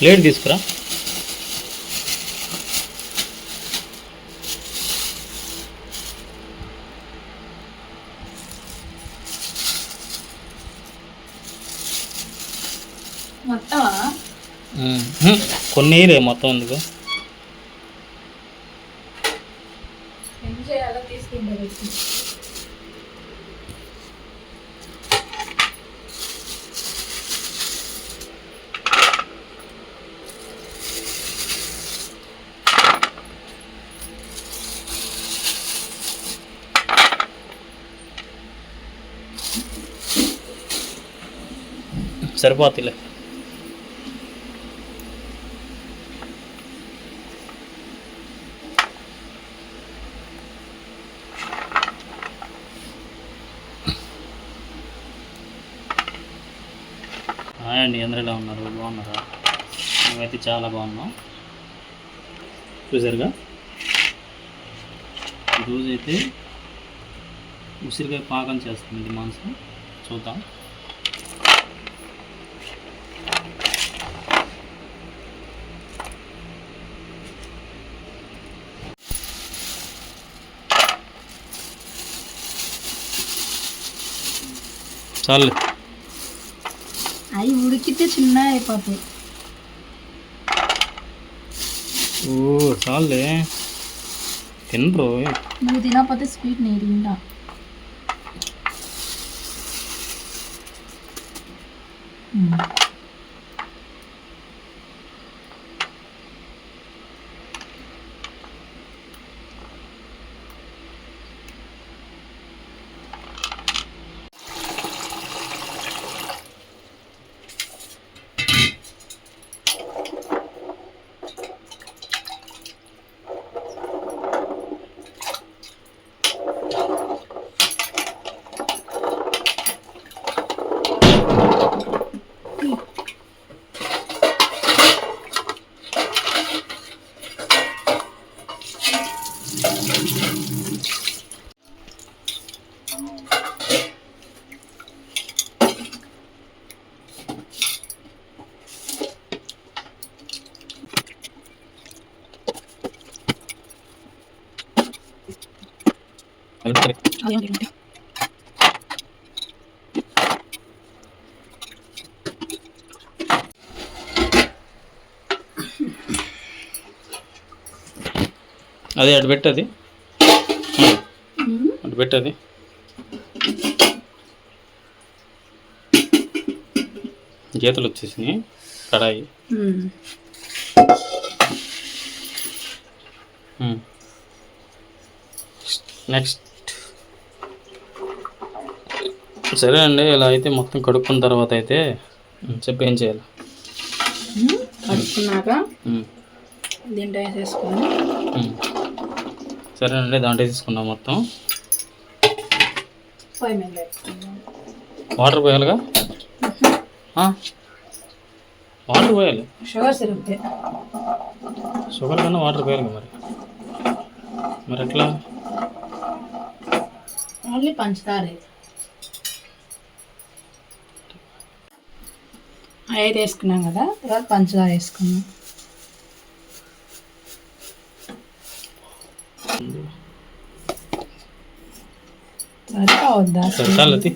Plate తీసుకురా. కొన్ని మొత్తం ఎందుకు ఏం చేయాలో తీసుకుంటా పెట్టి సరిపోతులే. హాయ్ అండి అందరూ ఎలా ఉన్నారు? బాగున్నారా? మేమైతే చాలా బాగున్నాం. చూసారుగా? ఈరోజైతే ఉసిరికాయ పాకం చేస్తుంది మాంసం. చూద్దాం. చాలు అవి ఉడికితే చిన్న అయిపోతాయి ఓ చాలులే తినరు నువ్వు తినకపోతే స్వీట్ నేను తింటా మ్మ్. అదే అటు పెట్టది అటు పెట్టది గీతలు వచ్చేసినాయి. కడాయి. నెక్స్ట్. సరే అండి ఇలా అయితే మొత్తం కడుక్కున్న తర్వాత అయితే చెప్పు ఏం చేయాలి. కడుక్కున్నాక దీంట్లో వేసేసుకొని ఉమ్. సరేనండి దాంట్లో తీసుకున్నాం మొత్తం. వాటర్ పోయాలిగా? వాటర్ పోయాలి. షుగర్ సిరప్ షుగర్ కన్నా వాటర్ పోయాలి మరి. మరి ఎట్లా? ఓన్లీ పంచదార. ఐదు వేసుకున్నాం కదా తర్వాత పంచదార వేసుకున్నాం. సరిపోవద్దా? సరే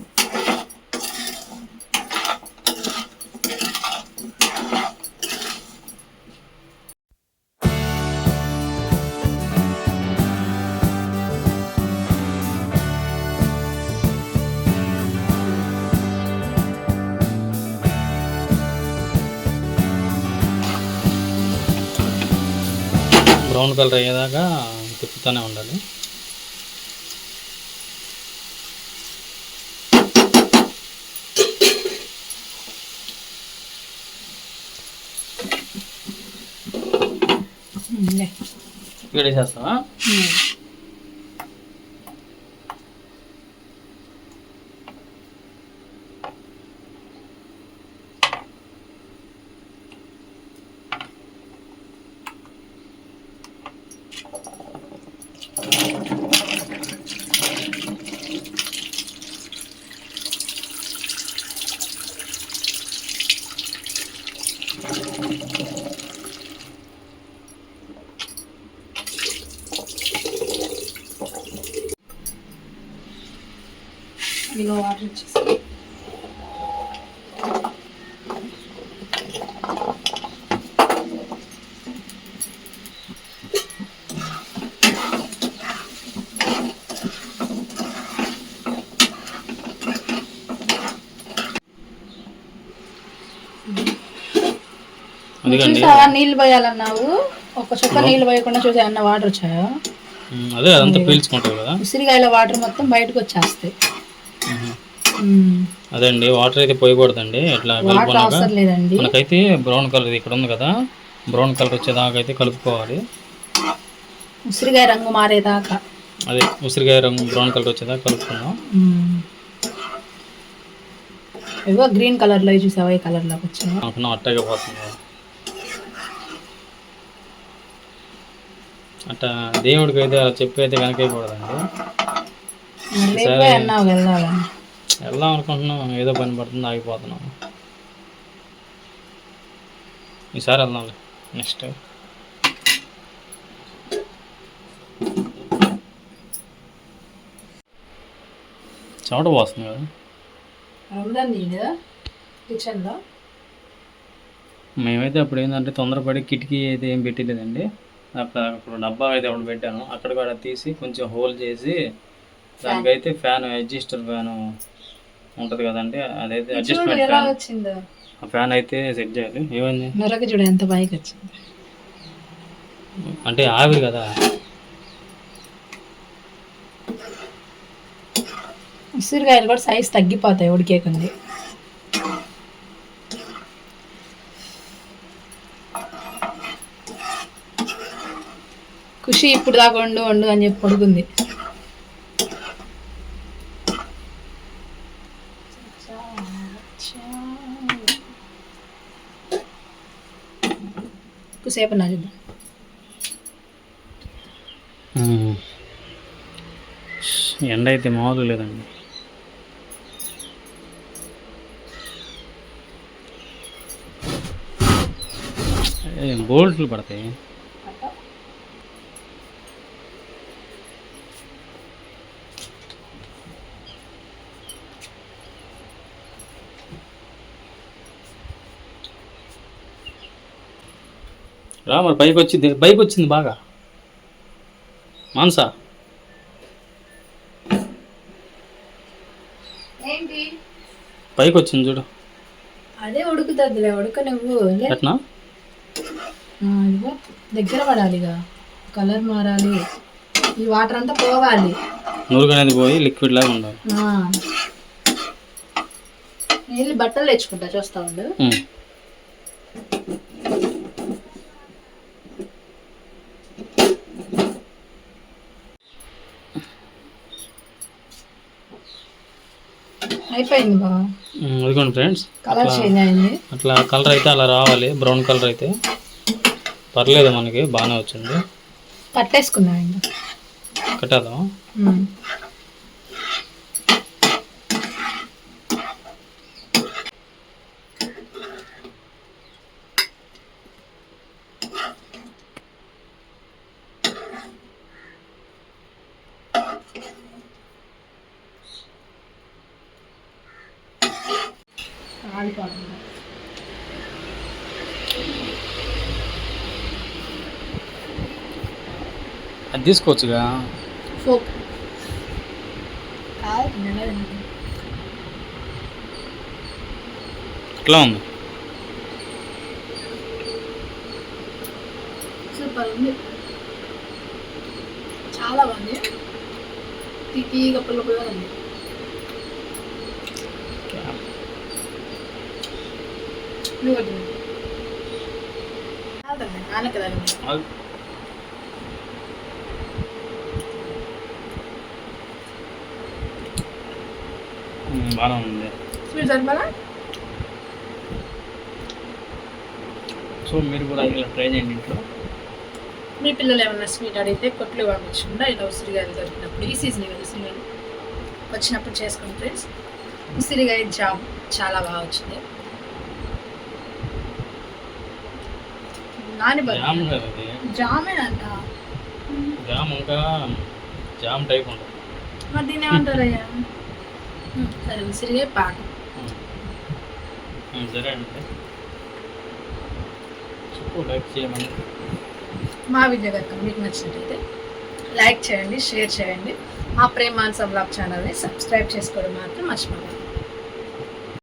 బ్రౌన్ కలర్ అయ్యేదాకా తిప్పుతూనే ఉండాలి. లే. ఇక్కడ వాటర్ ఇచ్చేసి చూసావా? నీళ్ళు పోయాలన్నావు. ఒక చుక్క నీళ్ళు పోయకుండా చూసా అన్న వాటర్ వచ్చాయా? ఉమ్, అదే అదంతా పీల్చుకుంటారు కదా. ఉసిరికాయల వాటర్ మొత్తం బయటకు వచ్చేస్తాయి. మ్మ్. అదే అండి వాటర్ అయితే పోయకూడదండి. ఇట్లా కలుపుకున్నాక మనకైతే బ్రౌన్ కలర్ ఇక్కడ ఉంది కదా. బ్రౌన్ కలర్ వచ్చేదాకా అయితే కలుపుకోవాలి. ఉసిరికాయ రంగు మారేదాకా. అదే ఉసిరికాయ రంగు బ్రౌన్ కలర్ వచ్చేదాకా కలుపుకుందాం. మ్మ్. ఇదిగో గ్రీన్ కలర్లో చూసావా? ఈ కలర్లోకి వచ్చాయా? అనుకున్నాం అట్టాగే పోతుంది. అట్టా దేవుడికి అయితే అలా చెప్పి అయితే లేకపోయి అన్నావు వెళ్ళాలని వెళ్దాం అనుకుంటున్నాం ఏదో పని పడుతుంది ఆగిపోతున్నాం. ఈసారి వెళ్దాం నెక్స్ట్ చెమట పోస్తుంది కదా? కిచెన్లో? మేమైతే అప్పుడు ఏంటంటే తొందరపడి కిటికీ అయితే ఏం పెట్టలేదండి. అక్కడ అప్పుడు డబ్బా అయితే ఒకటి పెట్టాను. అక్కడ కూడా తీసి కొంచెం హోల్ చేసి దానికైతే ఫ్యాన్ అడ్జస్టర్ ఫ్యాన్ ఉంటుంది కదండి. అదైతే అడ్జస్ట్మెంట్ ఎలా వచ్చిందో. ఆ ఫ్యాన్ అయితే సెట్ చేయాలి. ఏమైంది? నొరక చూడు ఎంత పైకి వచ్చింది. అంటే ఆవిరి కదా. ఉసిరికాయలు కూడా సైజ్ తగ్గిపోతాయి ఉడికేకుంది. ఖుషి ఇప్పుడు దాకా వండు వండు అని చెప్పి పడుకుంది. సేపు నా చూద్దాం ఎండ అయితే మామూలు లేదండి. బోల్ట్లు పడతాయి. రా మరి పైకి వచ్చింది పైకి వచ్చింది బాగా. మాన్సా. పైకి వచ్చింది చూడు. అదే ఉడుకుతుందిలే ఉడక నువ్వు లే. ఎట్నా ఆ, ఇదిగో దగ్గర పడాలిగా కలర్ మారాలి. ఈ వాటర్ అంతా పోవాలి. నూరుగు అనేది పోయి లిక్విడ్ లాగా ఉండాలి. వెళ్ళి బట్టలు తెచ్చుకుంటా చూస్తా ఉండు. అయిపోయింది ఇదిగోండి ఫ్రెండ్స్ కలర్ చేంజ్ అయింది. అట్లా కలర్ అయితే అలా రావాలి బ్రౌన్ కలర్ అయితే. పర్లేదు మనకి బాగానే వచ్చింది. పట్టేసుకున్నా ఇంకా. కట్టేద్దాం ఆడిపోతుంది అది తీసుకోవచ్చుగా? ఫోక్ ఎట్లా ఉంది? సూపర్ ఉంది. చాలా బాగుంది. తీగ పుల్ల పుల్లగా ఉంది. బాగా కాదండి, ఉంది స్వీట్ సరిపోదా సో మీరు కూడా ఇలా ట్రై చేయండి ఇంట్లో మీ పిల్లలు ఏమైనా స్వీట్ అడిగితే కొట్లు పంపించకుండా ఇలా ఉసిరిగాయలు దొరికినప్పుడు ఈ సీజన్ కదా వచ్చినప్పుడు చేసుకోండి ఫ్రెండ్స్ ఉసిరిగాయ జామ్ చాలా బాగా వచ్చింది. నాని బర్ఫీ జామ్ కదా అది జామేనంట. జామ్ ఇంకా జామ్ టైప్ ఉంటుంది. మరి దీని ఏమంటారయ్యా ఉమ్, సరే ఉసిరిగే పాకం ఉమ్, సరే అంటే చెప్పు లైక్ చేయమని. మా కనుక మీకు నచ్చినట్లయితే లైక్ చేయండి షేర్ చేయండి. మా ప్రేమాన్స బ్లాగ్ ఛానల్ని సబ్స్క్రైబ్ చేసుకోవడం మాత్రం మర్చిపోకండి.